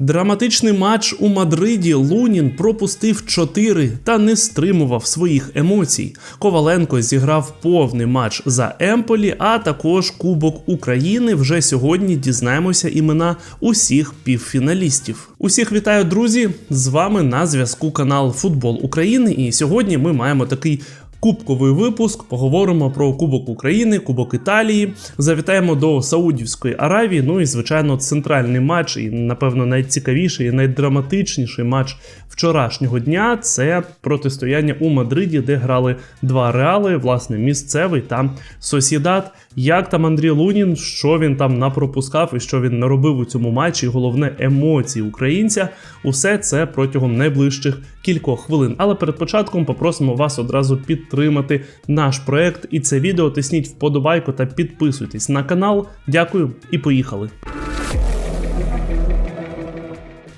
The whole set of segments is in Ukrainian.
Драматичний матч у Мадриді Лунін пропустив 4 та не стримував своїх емоцій. Коваленко зіграв повний матч за Емполі, а також Кубок України. Вже сьогодні дізнаємося імена усіх півфіналістів. Усіх вітаю, друзі! З вами на зв'язку канал Футбол України. І сьогодні ми маємо такий Кубковий випуск поговоримо про Кубок України, Кубок Італії. Завітаємо до Саудівської Аравії. Ну і звичайно, центральний матч, і напевно найцікавіший і найдраматичніший матч вчорашнього дня це протистояння у Мадриді, де грали два реали, власне, місцевий та Сосідат. Як там Андрій Лунін, що він там напропускав і що він наробив у цьому матчі, і головне емоції українця. Усе це протягом найближчих кількох хвилин. Але перед початком попросимо вас одразу підтримати наш проект і це відео. Тисніть вподобайку та підписуйтесь на канал. Дякую і поїхали.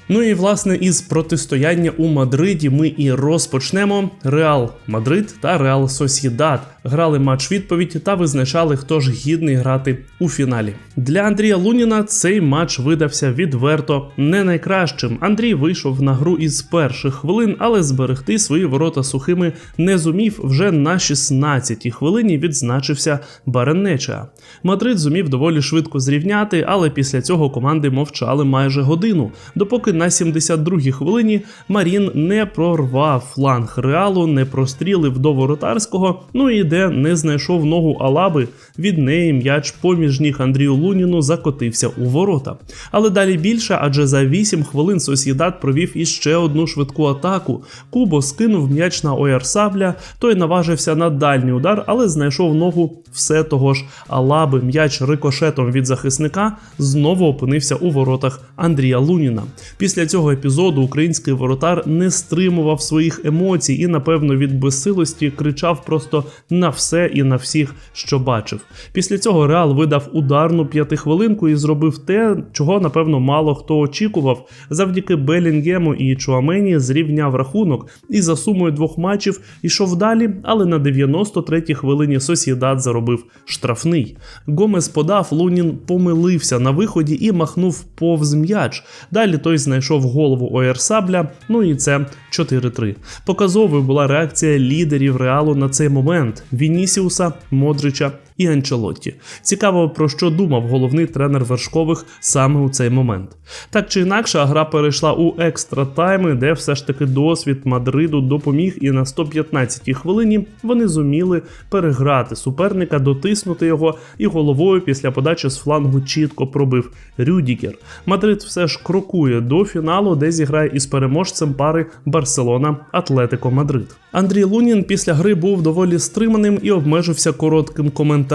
Ну і власне із протистояння у Мадриді ми і розпочнемо. Реал Мадрид та Реал Сосідат грали матч відповідь та визначали, хто ж гідний грати у фіналі. Для Андрія Луніна цей матч видався відверто не найкращим. Андрій вийшов на гру із перших хвилин, але зберегти свої ворота сухими не зумів. Вже на 16-й хвилині відзначився Бареннеча. Мадрид зумів доволі швидко зрівняти, але після цього команди мовчали майже годину, допоки на 72-й хвилині Марін не прорвав фланг реалу, не прострілив до воротарського. Ну і де не знайшов ногу Алаби, від неї м'яч поміж ніг Андрію Луніну закотився у ворота. Але далі більше, адже за 8 хвилин Сосідат провів іще одну швидку атаку. Кубо скинув м'яч на Оярсабля, той наважився на дальній удар, але знайшов ногу все того ж Алаби. М'яч рикошетом від захисника знову опинився у воротах Андрія Луніна. Після цього епізоду український воротар не стримував своїх емоцій і, напевно, від безсилості кричав просто на все і на всіх, що бачив. Після цього Реал видав ударну п'ятихвилинку і зробив те, чого напевно мало хто очікував. Завдяки Белінгему і Чуамені зрівняв рахунок і за сумою двох матчів ішов далі, але на 93-й хвилині Сосідат заробив штрафний. Гомес подав, Лунін помилився на виході і махнув повз м'яч. Далі той знайшов голову Оєрсабля. Ну і це 4-3. Показовою була реакція лідерів Реалу на цей момент: Вінісіуса, Модрича і Анчелотті. Цікаво, про що думав головний тренер вершкових саме у цей момент. Так чи інакше, гра перейшла у екстра тайми, де все ж таки досвід Мадриду допоміг, і на 115-й хвилині вони зуміли переграти суперника, дотиснути його і головою після подачі з флангу чітко пробив Рюдікер. Мадрид все ж крокує до фіналу, де зіграє із переможцем пари Барселона Атлетико Мадрид. Андрій Лунін після гри був доволі стриманим і обмежився коротким коментарем.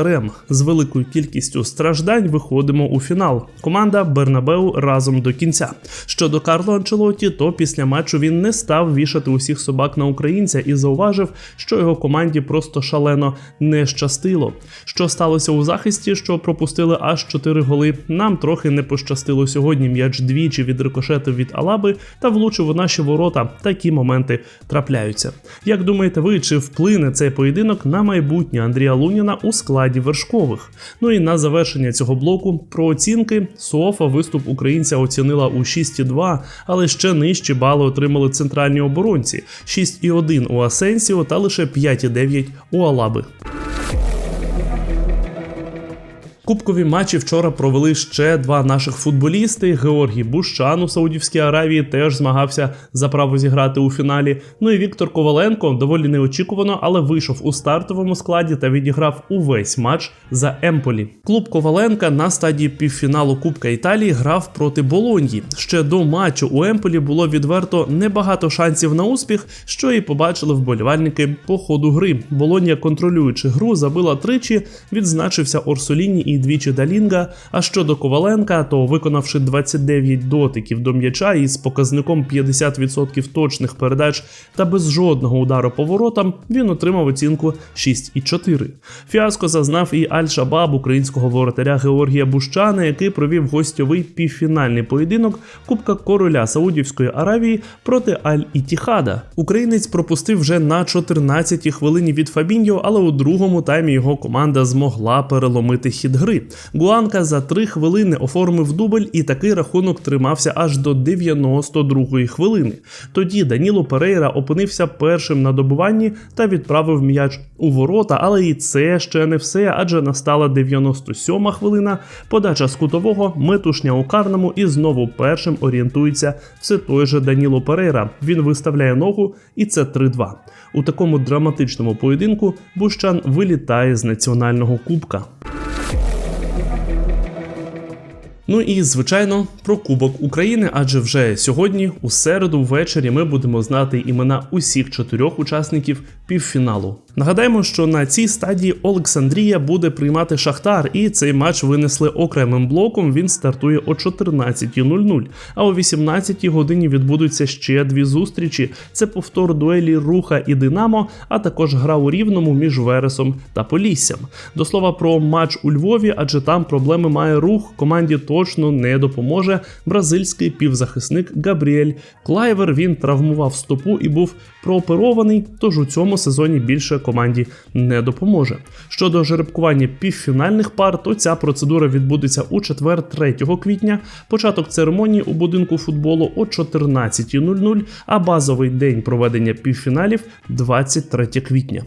З великою кількістю страждань виходимо у фінал. Команда Бернабеу разом до кінця. Щодо Карло Анчелоті, то після матчу він не став вішати усіх собак на українця і зауважив, що його команді просто шалено не щастило. Що сталося у захисті, що пропустили аж 4 голи. Нам трохи не пощастило сьогодні. М'яч двічі від рикошетив від Алаби та влучив у наші ворота. Такі моменти трапляються. Як думаєте ви, чи вплине цей поєдинок на майбутнє Андрія Луніна у складі вершкових? Ну і на завершення цього блоку про оцінки Софа виступ українця оцінила у 6,2, але ще нижчі бали отримали центральні оборонці: 6,1 у Асенсіо та лише 5,9 у Алаби. Кубкові матчі вчора провели ще два наших футболісти. Георгій Бущан у Саудівській Аравії теж змагався за право зіграти у фіналі. Ну і Віктор Коваленко доволі неочікувано, але вийшов у стартовому складі та відіграв увесь матч за Емполі. Клуб Коваленка на стадії півфіналу Кубка Італії грав проти Болоньї. Ще до матчу у Емполі було відверто небагато шансів на успіх, що і побачили вболівальники по ходу гри. Болонья, контролюючи гру, забила тричі, відзначився Орсоліні і двічі Далінга. А щодо Коваленка, то виконавши 29 дотиків до м'яча із показником 50% точних передач та без жодного удару по воротам, він отримав оцінку 6,4. Фіаско зазнав і Аль-Шабаб українського воротаря Георгія Бущана, який провів гостьовий півфінальний поєдинок Кубка Короля Саудівської Аравії проти Аль-Ітіхада. Українець пропустив вже на 14-й хвилині від Фабіньо, але у другому таймі його команда змогла переломити хід гри. Гуанка за 3 хвилини оформив дубль, і такий рахунок тримався аж до 92-ї хвилини. Тоді Даніло Перейра опинився першим на добуванні та відправив м'яч у ворота, але і це ще не все, адже настала 97-ма хвилина. Подача з кутового, метушня у карному і знову першим орієнтується все той же Даніло Перейра. Він виставляє ногу, і це 3-2. У такому драматичному поєдинку Бущан вилітає з національного кубка. Ну і звичайно про Кубок України, адже вже сьогодні, у середу, ввечері, ми будемо знати імена усіх чотирьох учасників півфіналу. Нагадаємо, що на цій стадії Олександрія буде приймати Шахтар, і цей матч винесли окремим блоком. Він стартує о 14.00. А о 18 годині відбудуться ще дві зустрічі: це повтор дуелі Руха і Динамо, а також гра у рівному між Вересом та Поліссям. До слова про матч у Львові, адже там проблеми має рух. Команді точно не допоможе бразильський півзахисник Габріель Клайвер. Він травмував стопу і був прооперований, тож у цьому сезоні більше команді не допоможе. Щодо жеребкування півфінальних пар, то ця процедура відбудеться у четвер, 3 квітня. Початок церемонії у будинку футболу о 14.00, а базовий день проведення півфіналів 23 квітня.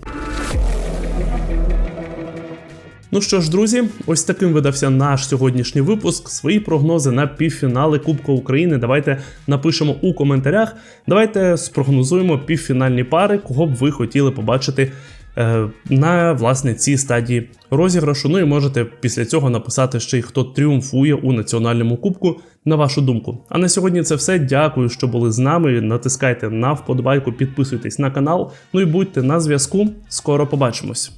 Ну що ж, друзі, ось таким видався наш сьогоднішній випуск. Свої прогнози на півфінали Кубка України. Давайте напишемо у коментарях. Давайте спрогнозуємо півфінальні пари, кого б ви хотіли побачити е, на власне цій стадії розіграшу. Ну і можете після цього написати ще й хто тріумфує у національному кубку. На вашу думку. А на сьогодні це все. Дякую, що були з нами. Натискайте на вподобайку, підписуйтесь на канал. Ну і будьте на зв'язку. Скоро побачимось.